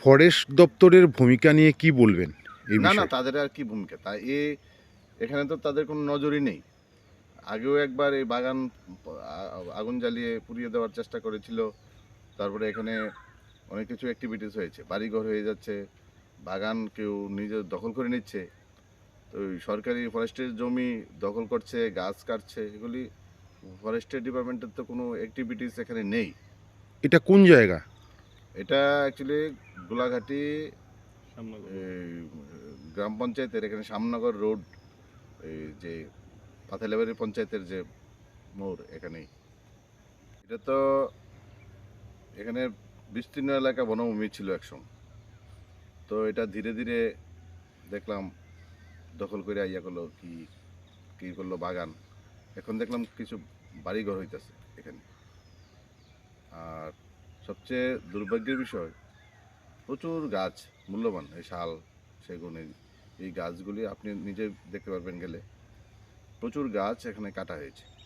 Forest দপ্তরের ভূমিকা নিয়ে কি বলবেন না না তাদের আর কি ভূমিকা? তা এ এখানে তো তাদের কোনো নজরই নেই। আগেও একবার এই বাগান আগুন জ্বালিয়ে পুড়িয়ে দেওয়ার চেষ্টা করেছিল। তারপরে এখানে অনেক কিছু অ্যাক্টিভিটিস হয়েছে। বাড়িঘর হয়ে যাচ্ছে। বাগান কেউ নিজে দখল করে নিচ্ছে। তো সরকারি ফরেস্টের জমি দখল করছে গাছ কাটছে এগুলি ফরেস্টের ডিপার্টমেন্টের তো কোনো অ্যাক্টিভিটিস এখানে নেই। এটা কোন জায়গা? এটা অ্যাকচুয়ালি গোলাঘাটি এই গ্রাম পঞ্চায়েতের এখানে শ্যামনগর রোড এই যে পাথালেবাড়ি পঞ্চায়েতের যে মোড় এখানেই এটা তো এখানে বিস্তীর্ণ এলাকা বনভূমি ছিল একসময় তো এটা ধীরে ধীরে দেখলাম দখল করে আইয়া করল কি কী করল বাগান। এখন দেখলাম কিছু বাড়িঘর হইতেছে এখানে। আর সবচেয়ে দুর্ভাগ্যের বিষয় প্রচুর গাছ মূল্যবান, এই শাল, সেগুন, এই- এই গাছগুলি আপনি নিজে দেখতে পারবেন গেলে। প্রচুর গাছ এখানে কাটা হয়েছে।